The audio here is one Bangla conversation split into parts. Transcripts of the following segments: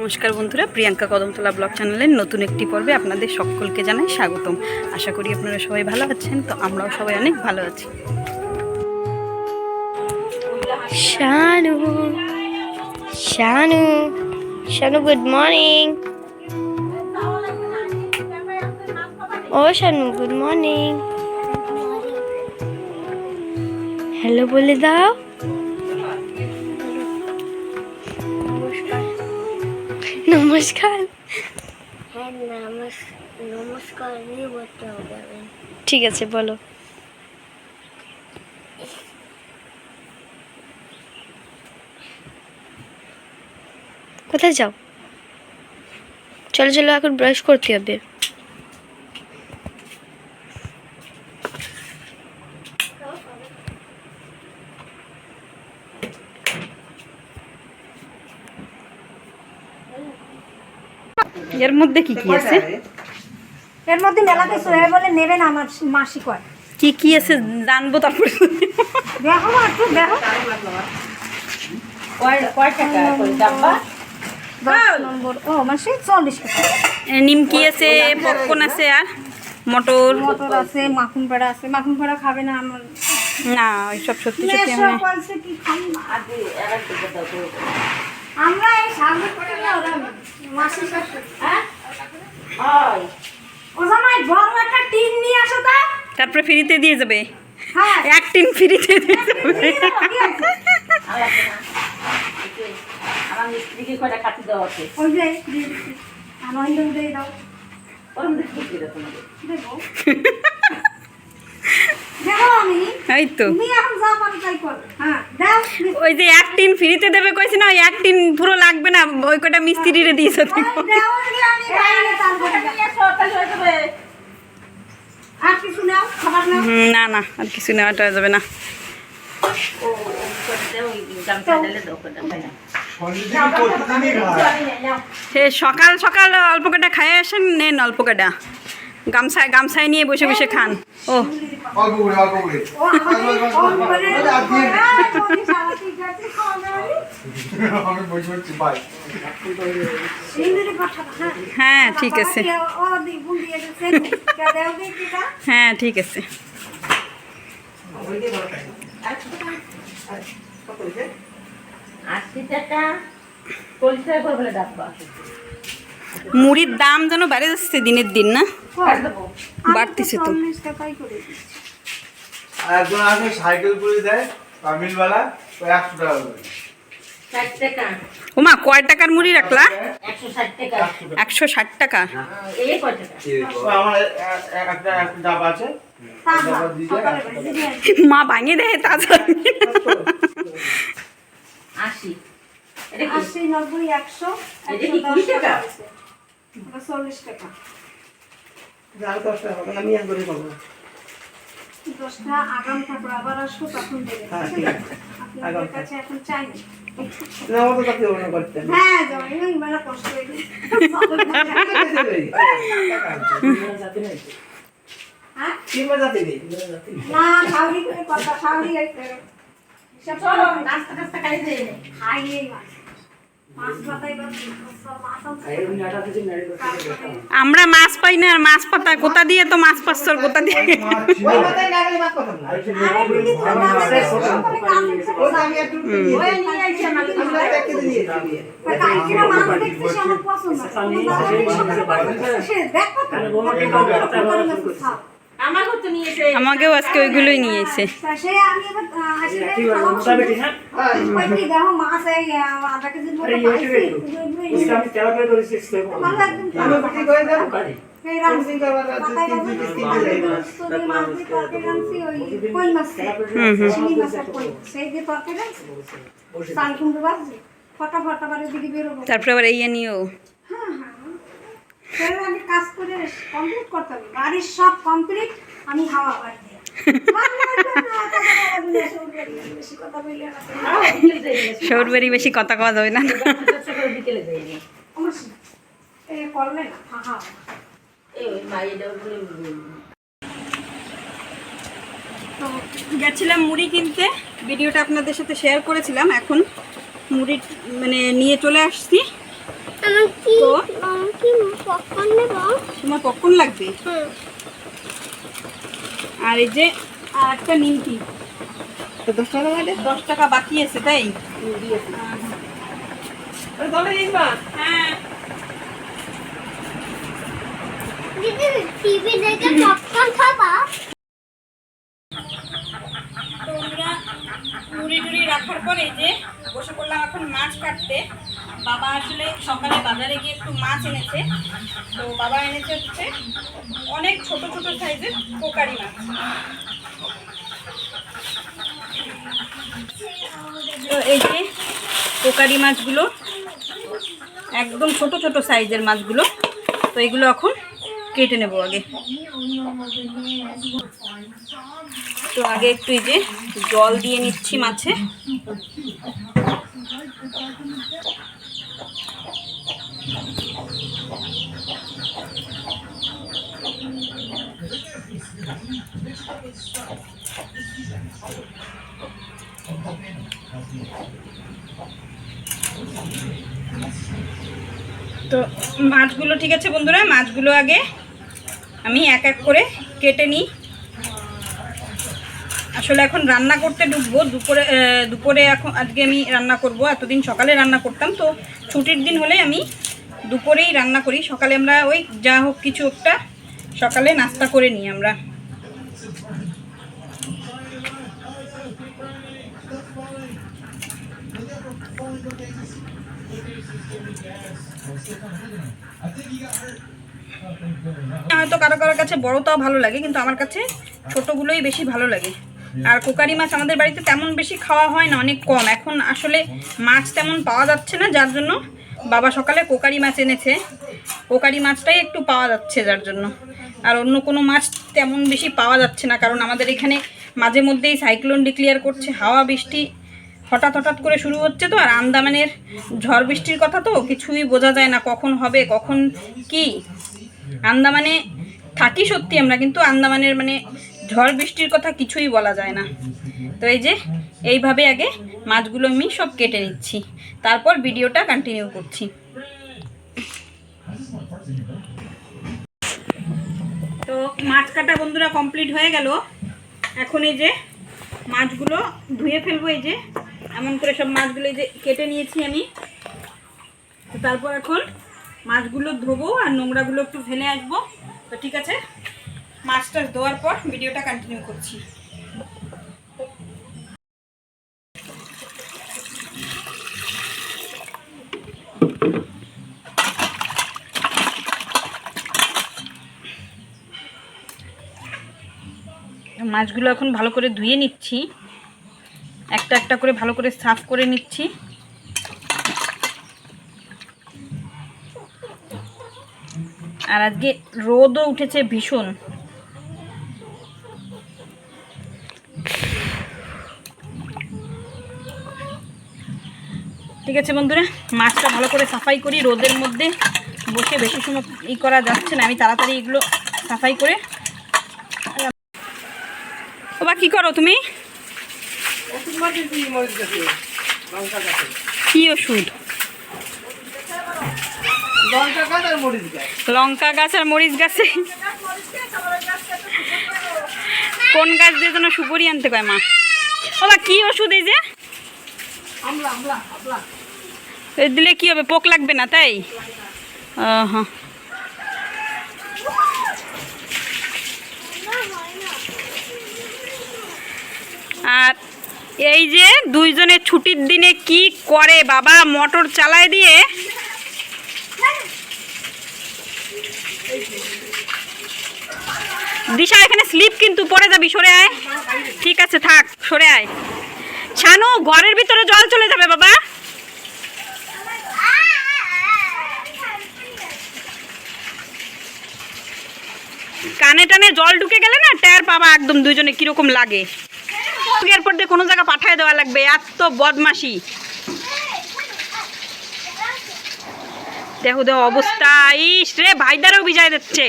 নমস্কার বন্ধুরা, প্রিয়াঙ্কা কদমতলা ব্লগ চ্যানেলের নতুন একটি পর্বে আপনাদের সকলকে জানাই স্বাগতম। আশা করি আপনারা সবাই ভালো আছেন, তো আমরাও সবাই অনেক ভালো আছি। শানু শানু শানু গুড মর্নিং ও শানু গুড মর্নিং হ্যালো বলে দাও। নমস্কার। হ্যাঁ নমস- নমস্কার ঠিক আছে বলো। কোথায় যাও? চলো চলো এখন ব্রাশ করতে হবে। এর মধ্যে কি কি আছে? এর মধ্যে মেলা কিছু হয় বলে নেবেন আমার মাসি কয়। কি কি আছে জানব তারপরে। দেখো মা একটু দেখো। দশ নম্বর। ও মাসে চল্লিশ টাকা। এ, নিমকি আছে পপকর্ন আছে আর মটর। মটর আছে মাখন পেড়া আছে। মাখন পেড়া খাবে না আমার। না ওইসব সত্যি সত্যি না। আমরা এই সামনে পড়ে না ওরা মাসি শাশুড়ি হ্যাঁ ও জামাই বড় একটা টিন নিয়ে আসো তা তারপরে ফ্রিতে দিয়ে যাবে। হ্যাঁ। এক টিন ফ্রিতে দিয়ে যাবে? আমার মিস্ত্রিকে কাটি দেওয়া আছে? ওই যে আমার দিয়ে দাও। এই তো। হ্যাঁ দাও ওই যে এক টিন ফ্রিতে দেবে কইছে না ওই এক টিন পুরো লাগবে না ওই কটা মিস্ত্রিরে দিয়েছে না না আর কিছু নেওয়াটা যাবে না। সকাল সকাল অল্প কটা খাই আসেন নেন অল্প কটা। গামছায় গামছায় নিয়ে বসে বসে খান। ও। হ্যাঁ, ঠিক আছে, হ্যাঁ। ঠিক আছে। আশি টাকা মুড়ির দাম যেন বেড়ে যাচ্ছে দিনের দিন না? বাড়তেছে তো। একজন আছে সাইকেল করে দেয় তামিলওয়ালা ও একশো টাকা করে। ষাট টাকা ওমা কয় টাকার মুড়ি রাখলা? একশো ষাট টাকা। মা ভাঙে দেয় তাজা। আশি। এটা কি আশি, নব্বই, একশো, দশ টাকা? চল্লিশ টাকা। দশটা আগাম থাকবে আবার আসব তখন দেবে। ঠিক কাছে এখন চাই না। হ্যাঁ জমাই মেলা কষ্ট হয়ে হ্যাঁ? না সাউরি করে কথা সাউরি হয়েছে আমরা মাছ পাই না, আর মাছ পাতা কোথা দিয়ে তো মাছ পাচ্ছর কোথা দিয়ে দেখো। আমাকেও নিয়েছে আজকে ওইগুলোই নিয়ে এসে তা সে আমি এবার আহ, আসলে খাওয়া শুরু করি। ওই কি দেখো মাছ এই আহ, আধা কেজির মতো পাইছি। ভালো একদম খাও। এই রামসি মাথায় বাবু গোস্ত দিয়ে মাছ দিয়ে তরকারি রামসি, ওই কই মাছ দিয়ে। হুম হুম চিংড়ি মাছের কই। সেই দিয়ে তরকারি রামসি। চাল কুমড়ো ভাজি। ফটা ফটা বাড়ির দিকে বেরোবো তারপরে আবার এই নিয়েও হ্যাঁ হ্যাঁ আমি কাজ করে কমপ্লিট করতে হবে। বাড়ির সব কমপ্লিট আমি হাওয়া বাড়ি দিয়ে। বেশি কথা বললে না। সৌর বেরি বেশি কথা কওয়া যাবে না। করলে ফাঁকা তো গেছিলাম মুড়ি কিনতে। ভিডিওটা আপনাদের সাথে শেয়ার করেছিলাম। এখন মুড়ি মানে নিয়ে চলে আসছি। পপকর্ন নেব। তোমার কখন লাগবে? আর এই যে আর একটা নিমকি। দশ টাকা দশ টাকা বাকি আছে তাই? হ্যাঁ। টিভি দেখে পপকর্ন খাবা? মুড়ি টুড়ি রাখার পরে যে বসে পড়লাম এখন মাছ কাটতে। বাবা আসলে সকালে বাজারে গিয়ে একটু মাছ এনেছে। তো বাবা এনেছে হচ্ছে অনেক ছোট ছোট সাইজের পোকারি মাছ। তো এই যে পোকারি মাছগুলো, একদম ছোট ছোট সাইজের মাছগুলো, তো এগুলো এখন কেটে নেব আগে। তো আগে একটু এই যে জল দিয়ে নিচ্ছি মাছে। তো মাছগুলো, ঠিক আছে বন্ধুরা? মাছগুলো আগে আমি এক এক করে কেটে নিই। আসলে এখন রান্না করতে ঢুকবো। দুপুরে দুপুরে এখন আজকে আমি রান্না করব। এতদিন সকালে রান্না করতাম, তো ছুটির দিন হলে আমি দুপুরেই রান্না করি। সকালে আমরা ওই যা হোক কিছু একটা সকালে নাস্তা করে নিই আমরা। হয়তো কারও কারোর কাছে বড়টাও ভালো লাগে, কিন্তু আমার কাছে ছোটগুলোই বেশি ভালো লাগে। আর কোকারি মাছ আমাদের বাড়িতে তেমন বেশি খাওয়া হয় না, অনেক কম। এখন আসলে মাছ তেমন পাওয়া যাচ্ছে না, যার জন্য বাবা সকালে কোকারি মাছ এনেছে। কোকারি মাছটাই একটু পাওয়া যাচ্ছে যার জন্য। আর অন্য কোনো মাছ তেমন বেশি পাওয়া যাচ্ছে না, কারণ আমাদের এখানে মাঝে মধ্যেই সাইক্লোন ডিক্লিয়ার করছে, হাওয়া বৃষ্টি হঠাৎ হঠাৎ করে শুরু হচ্ছে তো, আর আন্দামানের ঝড় বৃষ্টির কথা তো কিছুই বোঝা যায় না, কখন হবে, কখন কি? আন্দামানে থাকি সত্যি আমরা, কিন্তু আন্দামানের মানে ঝড় বৃষ্টির কথা কিছুই বলা যায় না। তো এই যে, এইভাবে আগে মাছগুলো আমি সব কেটে নিচ্ছি, তারপর ভিডিওটা কন্টিনিউ করছি। তো মাছ কাটা বন্ধুরা কমপ্লিট হয়ে গেল। এখন এই যে মাছগুলো ধুয়ে ফেলব, এই যে। এমন করে সব মাছগুলো যে কেটে নিয়েছি আমি। তো তারপর এখন মাছগুলো ধোবো আর নোংরাগুলো একটু ফেলে আসব। তো ঠিক আছে, মাছটা ধোয়ার পর ভিডিওটা কন্টিনিউ করছি। মাছগুলো এখন ভালো করে ধুয়ে নিচ্ছি। একটা একটা করে ভালো করে সাফ করে নিচ্ছি। আর আজকে রোদও উঠেছে ভীষণ। ঠিক আছে বন্ধুরা, মাছটা ভালো করে সাফাই করি, রোদের মধ্যে বসে বেশি সময় ই করা যাচ্ছে না, আমি তাড়াতাড়ি এগুলো সাফাই করে ও বা, কী করো তুমি? কি ওষুধ? লঙ্কা গাছ আর মরিচ গাছ। কোন গাছ দিয়ে যেন সুপরি আনতে কয় মা? ওবা কি ওষুধ এই যে? দিলে কি হবে? পোক লাগবে না তাই? আর এই যে দুইজনে ছুটির দিনে কি করে? বাবা মোটর চালায় দিয়ে। দিশা, এখানে স্লিপ কিন্তু পড়ে যাবি, সরে আয়। ঠিক আছে, থাক, সরে আয়। ছানু ঘরের ভিতরে জল চলে যাবে, বাবা। কানে টানে জল ঢুকে গেলে না টায়ার পাবা একদম দুইজনে কীরকম লাগে। এরপর দিয়ে কোনো জায়গা পাঠায় দেওয়া লাগবে, এত বদমাসি দেখো দেখো অবস্থা। ইস রে, ভাইদারও বিজায় দিচ্ছে।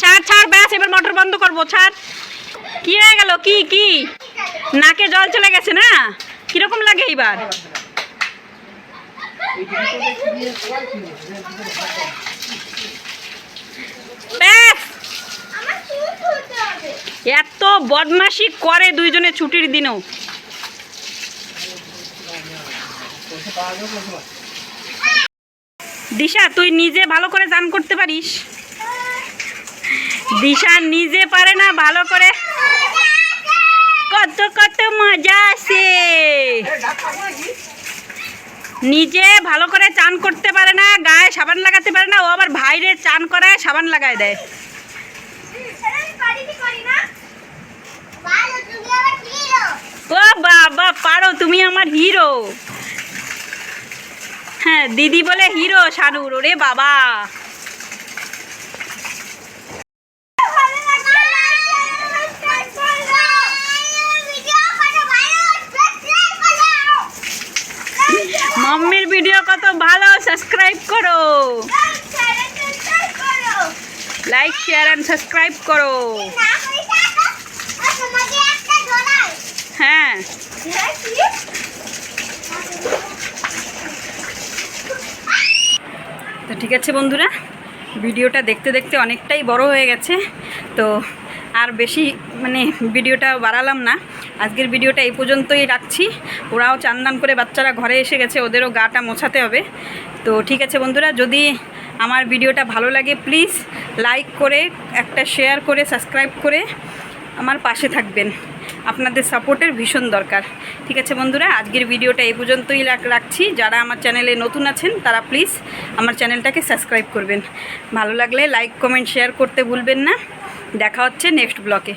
ছাড় মোটর বন্ধ করব, ছাড়। কি হয়ে গেল? কি কি? নাকে জল চলে গেছে না? কীরকম লাগে এইবার? ব্যাস আমার চুল খুলতে হবে এত বদমাশি করে দুইজনে ছুটির দিনেও। দিশা, তুই নিজে ভালো করে চান করতে পারিস? দিশা নিজে পারে না, ভালো করে। কত কত মজা আছে। নিজে ভালো করে চান করতে পারে না, গায়ে সাবান লাগাতে পারে না, ও আবার ভাইরে চান করায় সাবান লাগায় দেয় সেটা আমি বাড়িতে করি না ভালো তুমি আবার হিরো ও বাবা পারো তুমি আমার হিরো। হ্যাঁ দিদি বলে হিরো শানুর ওরে বাবা। মাম্মির ভিডিও কত ভালো সাবস্ক্রাইব করো। লাইক শেয়ার সাবস্ক্রাইব করো। লাইক শেয়ার অ্যান্ড সাবস্ক্রাইব করো না কইতা তো তোমাকে একটা ডলার হ্যাঁ তো ঠিক আছে বন্ধুরা? ভিডিওটা দেখতে দেখতে অনেকটাই বড় হয়ে গেছে, তো আর বেশি মানে ভিডিওটা বাড়ালাম না। আজকের ভিডিওটা এই পর্যন্তই রাখছি। ওরাও চান্দান করে বাচ্চারা ঘরে এসে গেছে, ওদেরও গাটা মোছাতে হবে। তো ঠিক আছে বন্ধুরা, যদি আমার ভিডিওটা ভালো লাগে প্লিজ লাইক করে, একটা শেয়ার করে সাবস্ক্রাইব করে আমার পাশে থাকবেন। আপনাদের সাপোর্টের ভীষণ দরকার। ঠিক আছে বন্ধুরা, আজকের ভিডিওটা এই পর্যন্তই রাখছি। যারা আমার চ্যানেলে নতুন আছেন, তারা প্লিজ আমার চ্যানেলটাকে সাবস্ক্রাইব করবেন। ভালো লাগলে লাইক, কমেন্ট, শেয়ার করতে ভুলবেন না। দেখা হচ্ছে নেক্সট ব্লকে